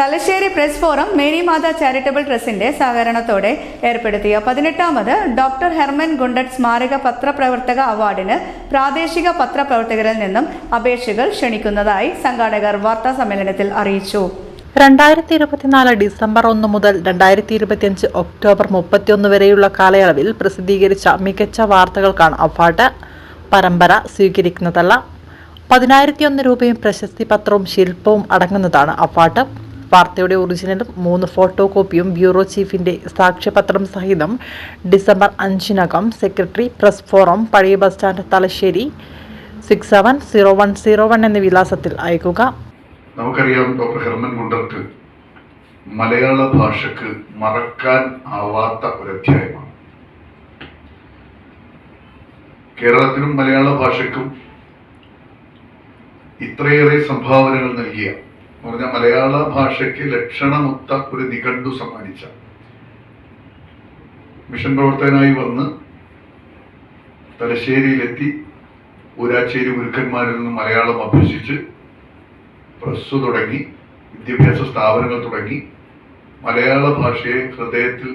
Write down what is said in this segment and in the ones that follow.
Thalassery press forum Mary Mata charitable ട്രസ്റ്റിന്റെ സഹകരണത്തോടെ ഏർപ്പെടുത്തിയ പതിനെട്ടാമത് ഡോക്ടർ ഹെർമൻ ഗുണ്ടറ്റ് സ്മാരക പത്രപ്രവർത്തക അവാർഡിന് പ്രാദേശിക പത്രപ്രവർത്തകരിൽ നിന്നും അപേക്ഷകൾ ക്ഷണിക്കുന്നതായി സംഘാടകർ വാർത്താ സമ്മേളനത്തിൽ അറിയിച്ചു. രണ്ടായിരത്തി ഇരുപത്തിനാല് ഡിസംബർ ഒന്ന് മുതൽ രണ്ടായിരത്തി ഇരുപത്തിയഞ്ച് ഒക്ടോബർ മുപ്പത്തിയൊന്ന് വരെയുള്ള കാലയളവിൽ പ്രസിദ്ധീകരിച്ച മികച്ച വാർത്തകൾക്കാണ് അവാർഡ് പരമ്പര സ്വീകരിക്കുന്നതല്ല. പതിനായിരത്തി ഒന്ന് രൂപയും പ്രശസ്തി പത്രവും ശില്പവും അടങ്ങുന്നതാണ് അവാർഡ്. വാർത്തയുടെ ഒറിജിനലും മൂന്ന് ഫോട്ടോ കോപ്പിയും ബ്യൂറോ ചീഫിന്റെ സാക്ഷ്യപത്രം സഹിതം ഡിസംബർ അഞ്ചിനകം സെക്രട്ടറി പ്രസ് ഫോറം പഴയ bus stand Thalassery six seven zero one zero one എന്ന വിലാസത്തിൽ അയക്കുക. നമുക്കറിയാം ഡോക്ടർ ഹെർമൻ ഗുണ്ടർക്ക് മലയാള ഭാഷക്ക് മറക്കാൻ ആവാത്ത ഒരു അധ്യായമാണ് കേരളത്തിനും മലയാള ഭാഷയ്ക്കും ഇത്രയേറെ സംഭാവനകൾ നൽകിയ എന്ന് പറഞ്ഞാൽ മലയാള ഭാഷയ്ക്ക് ലക്ഷണമൊത്ത ഒരു നിഘണ്ടു സമ്മാനിച്ച മിഷൻ പ്രവർത്തകനായി വന്ന് തലശ്ശേരിയിലെത്തി ഊരാച്ചേരി ഗുരുക്കന്മാരിൽ നിന്ന് മലയാളം അഭ്യസിച്ച് പ്രസ് തുടങ്ങി വിദ്യാഭ്യാസ സ്ഥാപനങ്ങൾ തുടങ്ങി മലയാള ഭാഷയെ ഹൃദയത്തിൽ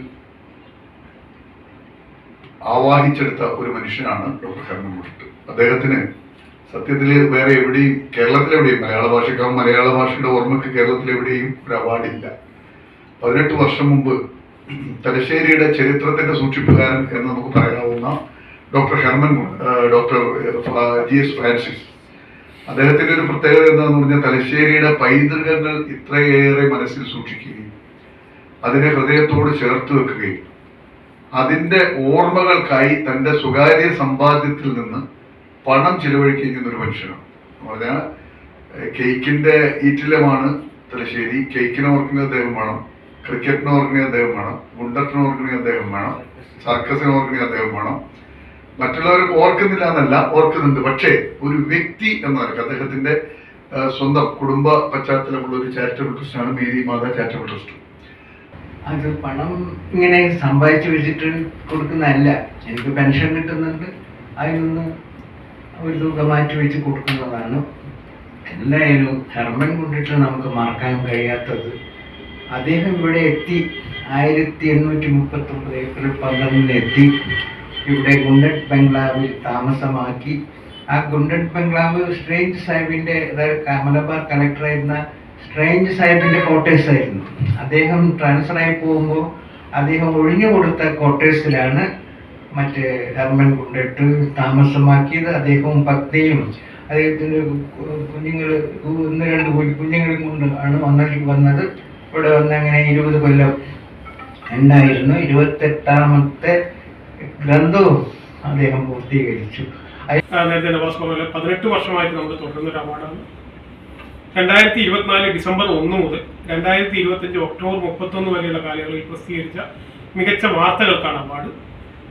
ആവാഹിച്ചെടുത്ത ഒരു മനുഷ്യനാണ് ഡോക്ടർ മുഷ്ട് അദ്ദേഹത്തിന് സത്യത്തിൽ വേറെ എവിടെയും കേരളത്തിലെവിടെയും മലയാള ഭാഷക്കാവും മലയാള ഭാഷയുടെ ഓർമ്മയ്ക്ക് കേരളത്തിലെവിടെയും ഒരു അവാർഡില്ല. പതിനെട്ട് വർഷം മുമ്പ് തലശ്ശേരിയുടെ ചരിത്രത്തിന്റെ സൂക്ഷിപ്പുകാരൻ എന്ന് നമുക്ക് പറയാവുന്ന doctor Herman doctor G S Francis. അദ്ദേഹത്തിന്റെ ഒരു പ്രത്യേകത എന്താണെന്ന് പറഞ്ഞാൽ തലശ്ശേരിയുടെ പൈതൃകങ്ങൾ ഇത്രയേറെ മനസ്സിൽ സൂക്ഷിക്കുകയും അതിനെ ഹൃദയത്തോട് ചേർത്ത് വെക്കുകയും അതിന്റെ ഓർമ്മകൾക്കായി തന്റെ സ്വകാര്യ സമ്പാദ്യത്തിൽ നിന്ന് പണം ചിലവഴിക്കുന്ന ഒരു മനുഷ്യനാണ്. പറഞ്ഞാൽ കേക്കിന്റെ ഈറ്റിലമാണ് തലശ്ശേരി. കേക്കിനെ ഓർക്കുന്ന അദ്ദേഹം വേണം. ക്രിക്കറ്റിനെ ഓർക്കുന്ന അദ്ദേഹം വേണം. ഗുണ്ടറ്റിനെ ഓർക്കുന്ന അദ്ദേഹം വേണം. സർക്കസിനെ ഓർക്കുന്ന അദ്ദേഹം വേണം. മറ്റുള്ളവർ ഓർക്കുന്നില്ല എന്നല്ല ഓർക്കുന്നുണ്ട്. പക്ഷേ ഒരു വ്യക്തി എന്ന നിലയ്ക്ക് അദ്ദേഹത്തിന്റെ സ്വന്തം കുടുംബ പശ്ചാത്തലമുള്ള ഒരു ചാരിറ്റബിൾ ട്രസ്റ്റാണ് മേരി മാതാ ചാരിറ്റബിൾ ട്രസ്റ്റ് അത് പണം ഇങ്ങനെ സമ്പാദിച്ചു വെച്ചിട്ട് കൊടുക്കുന്നതല്ല. എനിക്ക് പെൻഷൻ കിട്ടുന്നുണ്ട്. അതിൽ നിന്ന് ഒരു തുക മാറ്റി വെച്ച് കൊടുക്കുന്നതാണ്. എന്തായാലും ഹെർമൻ കൊണ്ടിട്ട് നമുക്ക് മറക്കാൻ കഴിയാത്തത് അദ്ദേഹം ഇവിടെ എത്തി ആയിരത്തി എണ്ണൂറ്റി മുപ്പത്തി ഒമ്പത് ഏപ്രിൽ പന്ത്രണ്ടിന് എത്തി. ഇവിടെ ഗുണ്ടഡ് ബംഗ്ലാവിൽ താമസമാക്കി. ആ ഗുണ്ടഡ് ബംഗ്ലാവ് സ്ട്രേഞ്ച് സാഹിബിന്റെ അതായത് മലബാർ കളക്ടറായിരുന്ന സ്ട്രേഞ്ച് ക്വാർട്ടേഴ്സ് ആയിരുന്നു. അദ്ദേഹം ട്രാൻസ്ഫർ ആയി പോകുമ്പോൾ അദ്ദേഹം ഒഴിഞ്ഞു കൊടുത്ത ക്വാർട്ടേഴ്സിലാണ് മറ്റേ ധർമ്മൻ കൊണ്ടിട്ട് താമസമാക്കിയത് അദ്ദേഹവും പത്നിയും അദ്ദേഹത്തിന്റെ കുഞ്ഞുങ്ങൾ ഒന്ന് രണ്ട് കുഞ്ഞുങ്ങളും കൊണ്ട് ആണ് വന്നത് വന്നത്. ഇവിടെ വന്ന് അങ്ങനെ ഇരുപത് കൊല്ലം ഉണ്ടായിരുന്നു. ഇരുപത്തെട്ടാമത്തെ ഗ്രന്ഥവും അദ്ദേഹം പൂർത്തീകരിച്ചു. നേരത്തെ പതിനെട്ട് വർഷമായിട്ട് നമ്മൾ തുടരുന്ന ഒരു രണ്ടായിരത്തി ഇരുപത്തിനാല് ഡിസംബർ ഒന്ന് മുതൽ രണ്ടായിരത്തി ഇരുപത്തഞ്ച് ഒക്ടോബർ മുപ്പത്തൊന്ന് വരെയുള്ള കാലയളവിൽ പ്രസിദ്ധീകരിച്ച മികച്ച വാർത്തകൾക്കാണ് അവാർഡ്.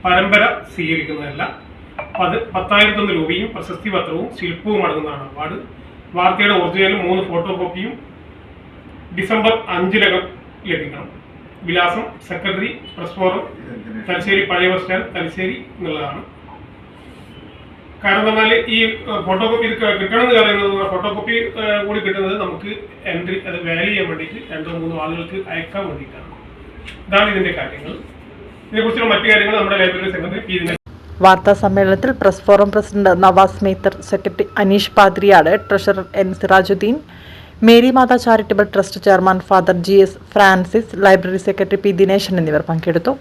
പരമ്പര സ്വീകരിക്കുന്നതല്ല. പത് പത്തായിരത്തൊന്ന് രൂപയും പ്രശസ്തി പത്രവും ശില്പവും അടങ്ങുന്നതാണ് അവാർഡ്. വാർത്തയുടെ ഒറിജിനലും മൂന്ന് ഫോട്ടോ കോപ്പിയും ഡിസംബർ അഞ്ചിനകം ലഭിക്കണം. വിലാസം സെക്രട്ടറി പ്രസ് ഫോറം തലശ്ശേരി പഴയ ബസ് സ്റ്റാൻഡ് തലശ്ശേരി എന്നുള്ളതാണ്. കാരണം എന്നാൽ ഈ ഫോട്ടോ കോപ്പി കിട്ടണം എന്ന് പറയുന്നത് ഫോട്ടോ കോപ്പി കൂടി കിട്ടുന്നത് നമുക്ക് എൻട്രി അത് വാല്യൂ ചെയ്യാൻ വേണ്ടിയിട്ട് രണ്ടോ മൂന്നോ ആളുകൾക്ക് അയക്കാൻ വേണ്ടിയിട്ടാണ്. ഇതാണ് ഇതിന്റെ കാര്യങ്ങൾ. ഇതിനെക്കുറിച്ചുള്ള മറ്റു കാര്യങ്ങൾ നമ്മുടെ ലൈബ്രറി സെക്രട്ടറി പി വാർത്താ സമ്മേളനത്തിൽ press forum president Navas Mether secretary Aneesh Padriyad treasurer N Sirajuddin Mary Mata charitable trust chairman father G S Francis library secretary P Dineshan എന്നിവർ പങ്കെടുത്തു.